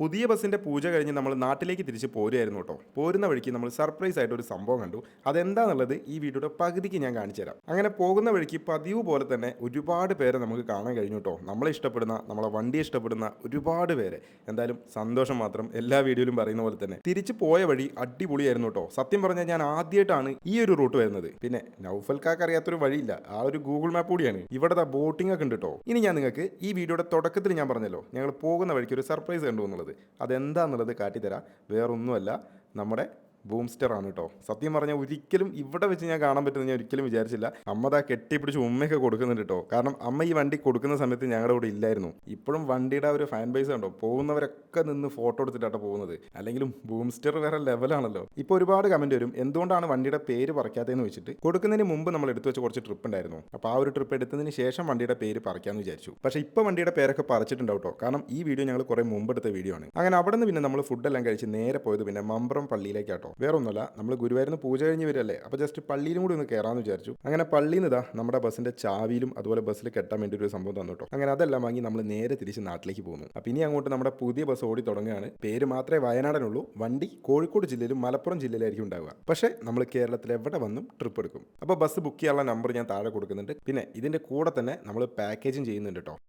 പുതിയ ബസ്സിന്റെ പൂജ കഴിഞ്ഞ് നമ്മൾ നാട്ടിലേക്ക് തിരിച്ച് പോരുമായിരുന്നു കേട്ടോ. പോരുന്ന വഴിക്ക് നമ്മൾ സർപ്രൈസ് ആയിട്ട് ഒരു സംഭവം കണ്ടു. അതെന്താണെന്നുള്ളത് ഈ വീഡിയോയുടെ പകുതിക്ക് ഞാൻ കാണിച്ചു തരാം. അങ്ങനെ പോകുന്ന വഴിക്ക് പതിവ് പോലെ തന്നെ ഒരുപാട് പേരെ നമുക്ക് കാണാൻ കഴിഞ്ഞു കേട്ടോ. നമ്മളെ ഇഷ്ടപ്പെടുന്ന നമ്മളെ വണ്ടി ഇഷ്ടപ്പെടുന്ന ഒരുപാട് പേരെ. എന്തായാലും സന്തോഷം മാത്രം എല്ലാ വീഡിയോയിലും പറയുന്ന പോലെ തന്നെ. തിരിച്ചു പോയ വഴി അടിപൊളിയായിരുന്നു കേട്ടോ. സത്യം പറഞ്ഞാൽ ഞാൻ ആദ്യമായിട്ടാണ് ഈ ഒരു റൂട്ട് വരുന്നത്. പിന്നെ നൗഫൽക്കാർക്ക് അറിയാത്തൊരു വഴിയില്ല. ആ ഒരു ഗൂഗിൾ മാപ്പ് കൂടിയാണ്. ഇവിടെ ബോട്ടിംഗ് ഒക്കെ ഉണ്ട് കേട്ടോ. ഇനി ഞാൻ നിങ്ങൾക്ക് ഈ വീഡിയോയുടെ തുടക്കത്തിൽ ഞാൻ പറഞ്ഞല്ലോ. ഞങ്ങൾ പോകുന്ന വഴിക്ക് ഒരു സർപ്രൈസ് കണ്ടു അതെന്താന്നുള്ളത് കാട്ടിത്തരാം. വേറൊന്നുമല്ല. നമ്മുടെ ബൂംസ്റ്റർ ആണ് കേട്ടോ. സത്യം പറഞ്ഞാൽ ഒരിക്കലും ഇവിടെ വെച്ച് ഞാൻ കാണാൻ പറ്റുന്ന ഞാൻ ഒരിക്കലും വിചാരിച്ചില്ല. അമ്മ ദാ കെട്ടിപ്പിടിച്ച് ഉമ്മയൊക്കെ കൊടുക്കുന്നുണ്ട് കേട്ടോ. കാരണം അമ്മ ഈ വണ്ടി കൊടുക്കുന്ന സമയത്ത് ഞങ്ങളുടെ കൂടെ ഇല്ലായിരുന്നു. ഇപ്പോഴും വണ്ടിയുടെ ഒരു ഫാൻ ബേസ് ഉണ്ടോ പോകുന്നവരൊക്കെ നിന്ന് ഫോട്ടോ എടുത്തിട്ടാണ് പോകുന്നത്. അല്ലെങ്കിലും ബൂംസ്റ്റർ വേറെ ലെവലാണല്ലോ ഇപ്പോൾ ഒരുപാട് കമന്റ് വരും. എന്തുകൊണ്ടാണ് വണ്ടിയുടെ പേര് പറിക്കാത്തതെന്ന് വെച്ചിട്ട്? കൊടുക്കുന്നതിന് മുമ്പ് നമ്മൾ എടുത്തു വെച്ച് കുറച്ച് ട്രിപ്പ് ഉണ്ടായിരുന്നു. അപ്പോൾ ആ ഒരു ട്രിപ്പ് എടുത്തതിന് ശേഷം വണ്ടിയുടെ പേര് പറിക്കാമെന്ന് വിചാരിച്ചു. പക്ഷേ ഇപ്പോൾ വണ്ടിയുടെ പേരൊക്കെ പറിച്ചിട്ടുണ്ടാവും കേട്ടോ. കാരണം ഈ വീഡിയോ ഞങ്ങൾ കുറേ മുമ്പ് എടുത്ത വീഡിയോ ആണ്. അങ്ങനെ അവിടെ നിന്ന് പിന്നെ നമ്മൾ ഫുഡെല്ലാം കഴിച്ച് നേരെ പോയത് പിന്നെ മമ്പ്രം പള്ളിയിലേക്കാട്ടോ. വേറെ ഒന്നുമല്ല നമ്മൾ ഗുരുവായൂരിന്ന് പൂജ കഴിഞ്ഞ് വരല്ലേ അപ്പോൾ ജസ്റ്റ് പള്ളിയിലും കൂടി ഒന്ന് കയറാമെന്ന് വിചാരിച്ചു. അങ്ങനെ പള്ളിയിൽ നിന്ന് നമ്മുടെ ബസ്സിന്റെ ചാവിയിലും അതുപോലെ ബസ്സിൽ കെട്ടാൻ വേണ്ടി ഒരു സംഭവം തന്നു അങ്ങനെ അതെല്ലാം വാങ്ങി നമ്മൾ നേരെ തിരിച്ച് നാട്ടിലേക്ക് പോകുന്നു. അപ്പം ഇനി അങ്ങോട്ട് നമ്മുടെ പുതിയ ബസ് ഓടി തുടങ്ങുകയാണ്. പേര് മാത്രമേ വയനാടനുള്ളൂ. വണ്ടി കോഴിക്കോട് ജില്ലയിലും മലപ്പുറം ജില്ലയിലായിരിക്കും ഉണ്ടാവുക. പക്ഷേ നമ്മൾ കേരളത്തിൽ എവിടെ വന്നും ട്രിപ്പ് എടുക്കും. അപ്പോൾ ബസ് ബുക്ക് ചെയ്യാനുള്ള നമ്പർ ഞാൻ താഴെ കൊടുക്കുന്നുണ്ട്. പിന്നെ ഇതിന്റെ കൂടെ തന്നെ നമ്മൾ പാക്കേജും ചെയ്യുന്നുണ്ട് കേട്ടോ.